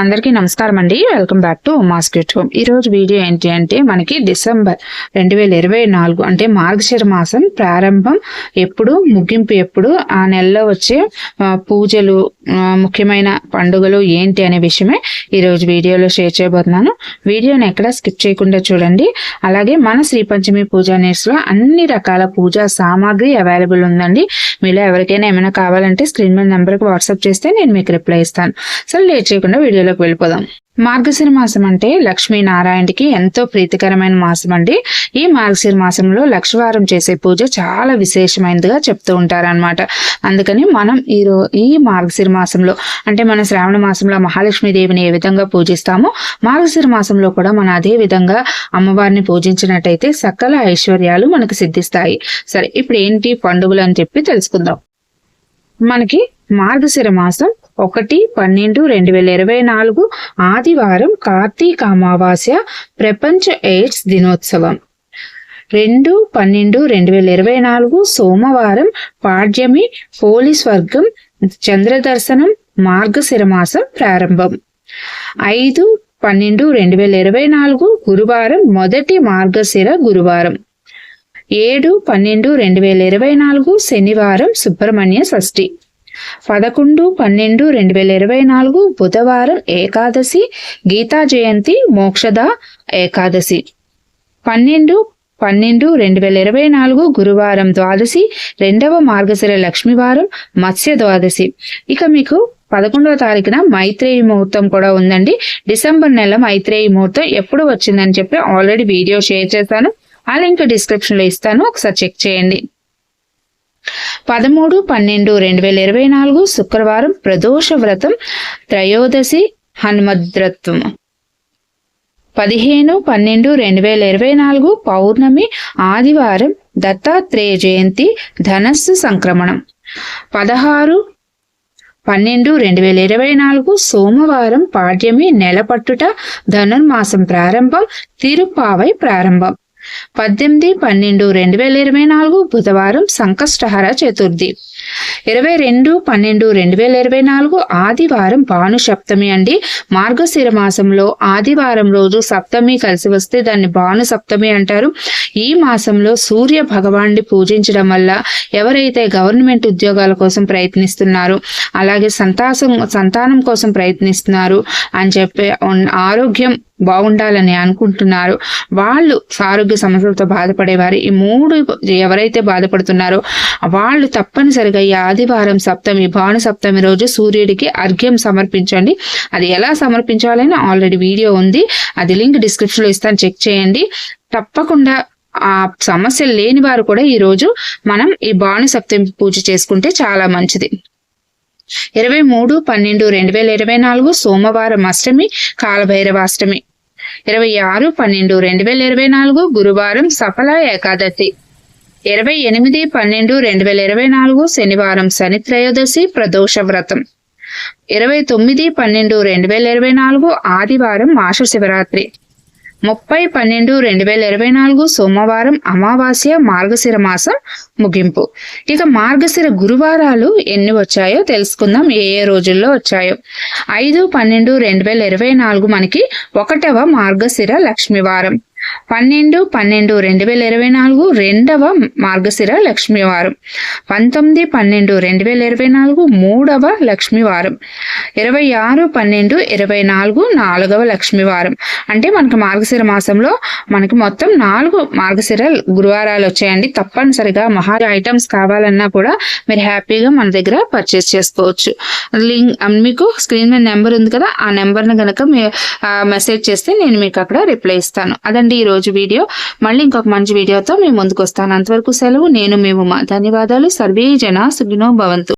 అందరికీ నమస్కారం అండి. Welcome back to Uma's kit home ఈరోజు వీడియో ఏంటి అంటే మనకి డిసెంబర్ రెండు వేల ఇరవై నాలుగు అంటే మార్గశిర మాసం ప్రారంభం ఎప్పుడు ముగింపు ఎప్పుడు ఆ నెలలో వచ్చే పూజలు ముఖ్యమైన పండుగలు ఏంటి అనే విషయమే ఈరోజు వీడియోలో షేర్ చేయబోతున్నాను. వీడియోని ఎక్కడ స్కిప్ చేయకుండా చూడండి. అలాగే మన శ్రీ పంచమి పూజా నేర్స్లో అన్ని రకాల పూజా సామాగ్రి అవైలబుల్ ఉందండి. మీలో ఎవరికైనా ఏమైనా కావాలంటే స్క్రీన్ మీద నెంబర్కి వాట్సాప్ చేస్తే నేను మీకు రిప్లై ఇస్తాను. సో లేట్ చేయకుండా వీడియోలోకి వెళ్ళిపోదాం. మార్గశిర మాసం అంటే లక్ష్మీ నారాయణకి ఎంతో ప్రీతికరమైన మాసం అండి. ఈ మార్గశిర మాసంలో లక్షవారం చేసే పూజ చాలా విశేషమైనదిగా చెప్తూ ఉంటారనమాట అందుకని మనం ఈ ఈ మార్గశిర మాసంలో అంటే మన శ్రావణ మాసంలో మహాలక్ష్మీదేవిని ఏ విధంగా పూజిస్తామో మార్గశిర మాసంలో కూడా మనం అదే విధంగా అమ్మవారిని పూజించినట్టయితే సకల ఐశ్వర్యాలు మనకు సిద్ధిస్తాయి. సరే ఇప్పుడు ఏంటి పండుగలు అని చెప్పి తెలుసుకుందాం. మనకి మార్గశిర మాసం ఒకటి పన్నెండు రెండు వేల ఇరవై నాలుగు ఆదివారం కార్తీక అమావాస్య ప్రపంచ ఎయిడ్స్ దినోత్సవం. రెండు పన్నెండు రెండు వేల ఇరవై నాలుగు సోమవారం పాడ్యమి పోలీస్ వర్గం చంద్రదర్శనం మార్గశిర మాసం ప్రారంభం. ఐదు పన్నెండు రెండు వేల ఇరవై నాలుగు గురువారం మొదటి మార్గశిర గురువారం. ఏడు పన్నెండు రెండు వేల ఇరవై నాలుగు శనివారం సుబ్రహ్మణ్య షష్ఠి. పదకొండు పన్నెండు రెండు వేల ఇరవై నాలుగు బుధవారం ఏకాదశి గీతా జయంతి మోక్షద ఏకాదశి. పన్నెండు పన్నెండు రెండు వేల ఇరవై నాలుగు గురువారం ద్వాదశి రెండవ మార్గశిర లక్ష్మీవారం మత్స్య ద్వాదశి. ఇక మీకు పదకొండవ తారీఖున మైత్రేయి ముహూర్తం కూడా ఉందండి. డిసెంబర్ నెల మైత్రేయి ముహూర్తం ఎప్పుడు వచ్చిందని చెప్పి ఆల్రెడీ వీడియో షేర్ చేశాను. ఆ లింక్ డిస్క్రిప్షన్లో ఇస్తాను. ఒకసారి చెక్ చేయండి. పదమూడు పన్నెండు రెండు వేల ఇరవై నాలుగు శుక్రవారం ప్రదోష వ్రతం త్రయోదశి హనుమద్రత్వం. పదిహేను పన్నెండు రెండు వేల ఇరవై నాలుగు పౌర్ణమి ఆదివారం దత్తాత్రేయ జయంతి ధనస్సు సంక్రమణం. పదహారు పన్నెండు రెండు వేల ఇరవై నాలుగు సోమవారం పాడ్యమి నెలపట్టుట ధనుర్మాసం ప్రారంభం తిరుపావై ప్రారంభం. పద్దెనిమిది పన్నెండు రెండు వేల ఇరవై నాలుగు బుధవారం సంకష్టహర చతుర్థి. ఇరవై రెండు పన్నెండు రెండు వేల ఇరవై నాలుగు ఆదివారం భాను సప్తమి అండి. మార్గశిర మాసంలో ఆదివారం రోజు సప్తమి కలిసి వస్తే దాన్ని భాను సప్తమి అంటారు. ఈ మాసంలో సూర్య భగవాన్ని పూజించడం వల్ల ఎవరైతే గవర్నమెంట్ ఉద్యోగాల కోసం ప్రయత్నిస్తున్నారు అలాగే సంతాసం సంతానం కోసం ప్రయత్నిస్తున్నారు అని చెప్పి ఆరోగ్యం బాగుండాలని అనుకుంటున్నారు. వాళ్ళు ఆరోగ్య సమస్యలతో బాధపడేవారు. ఈ మూడు ఎవరైతే బాధపడుతున్నారో వాళ్ళు తప్పనిసరిగా ఈ ఆదివారం సప్తమి భాను సప్తమి రోజు సూర్యుడికి అర్ఘ్యం సమర్పించండి. అది ఎలా సమర్పించాలని ఆల్రెడీ వీడియో ఉంది. అది లింక్ డిస్క్రిప్షన్లో ఇస్తాను. చెక్ చేయండి. తప్పకుండా ఆ సమస్యలు లేని వారు కూడా ఈ రోజు మనం ఈ భాను సప్తమి పూజ చేసుకుంటే చాలా మంచిది. ఇరవై మూడు పన్నెండు రెండు వేల ఇరవై నాలుగు సోమవారం అష్టమి కాలభైరవాష్టమి. ఇరవై ఆరు పన్నెండు రెండు వేల ఇరవై నాలుగు గురువారం సఫల ఏకాదశి. ఇరవై ఎనిమిది పన్నెండు రెండు వేల ఇరవై నాలుగు శనివారం శని త్రయోదశి ప్రదోష వ్రతం ఇరవై తొమ్మిది పన్నెండు రెండు వేల ఇరవై నాలుగు ఆదివారం మాస శివరాత్రి. ముప్పై పన్నెండు రెండు వేల ఇరవై నాలుగు సోమవారం అమావాస్య మార్గశిర మాసం ముగింపు. ఇక మార్గశిర గురువారాలు ఎన్ని వచ్చాయో తెలుసుకుందాం. ఏ ఏ రోజుల్లో వచ్చాయో. ఐదు పన్నెండు రెండు వేల ఇరవై నాలుగు మనకి ఒకటవ మార్గశిర లక్ష్మివారం. పన్నెండు పన్నెండు రెండు వేల ఇరవై నాలుగు రెండవ మార్గశిర లక్ష్మీవారం. పంతొమ్మిది పన్నెండు రెండు వేల ఇరవై నాలుగు మూడవ లక్ష్మీవారం. ఇరవై ఆరు పన్నెండు ఇరవై నాలుగు నాలుగవ లక్ష్మీవారం. అంటే మనకు మార్గశిర మాసంలో మనకి మొత్తం నాలుగు మార్గశిర గురువారాలు వచ్చాయండి. తప్పనిసరిగా మహా ఐటమ్స్ కావాలన్నా కూడా మీరు హ్యాపీగా మన దగ్గర పర్చేస్ చేసుకోవచ్చు. లింక్ మీకు స్క్రీన్ మీద నెంబర్ ఉంది కదా ఆ నెంబర్ని కనుక మెసేజ్ చేస్తే నేను మీకు అక్కడ రిప్లై ఇస్తాను. అదండి ఈరోజు రోజు వీడియో. మళ్ళీ ఇంకొక మంచి వీడియోతో మేము ముందుకు వస్తాను. అంతవరకు సెలవు. నేను మేము ధన్యవాదాలు. సర్వే జన సుఖినో భవంతు.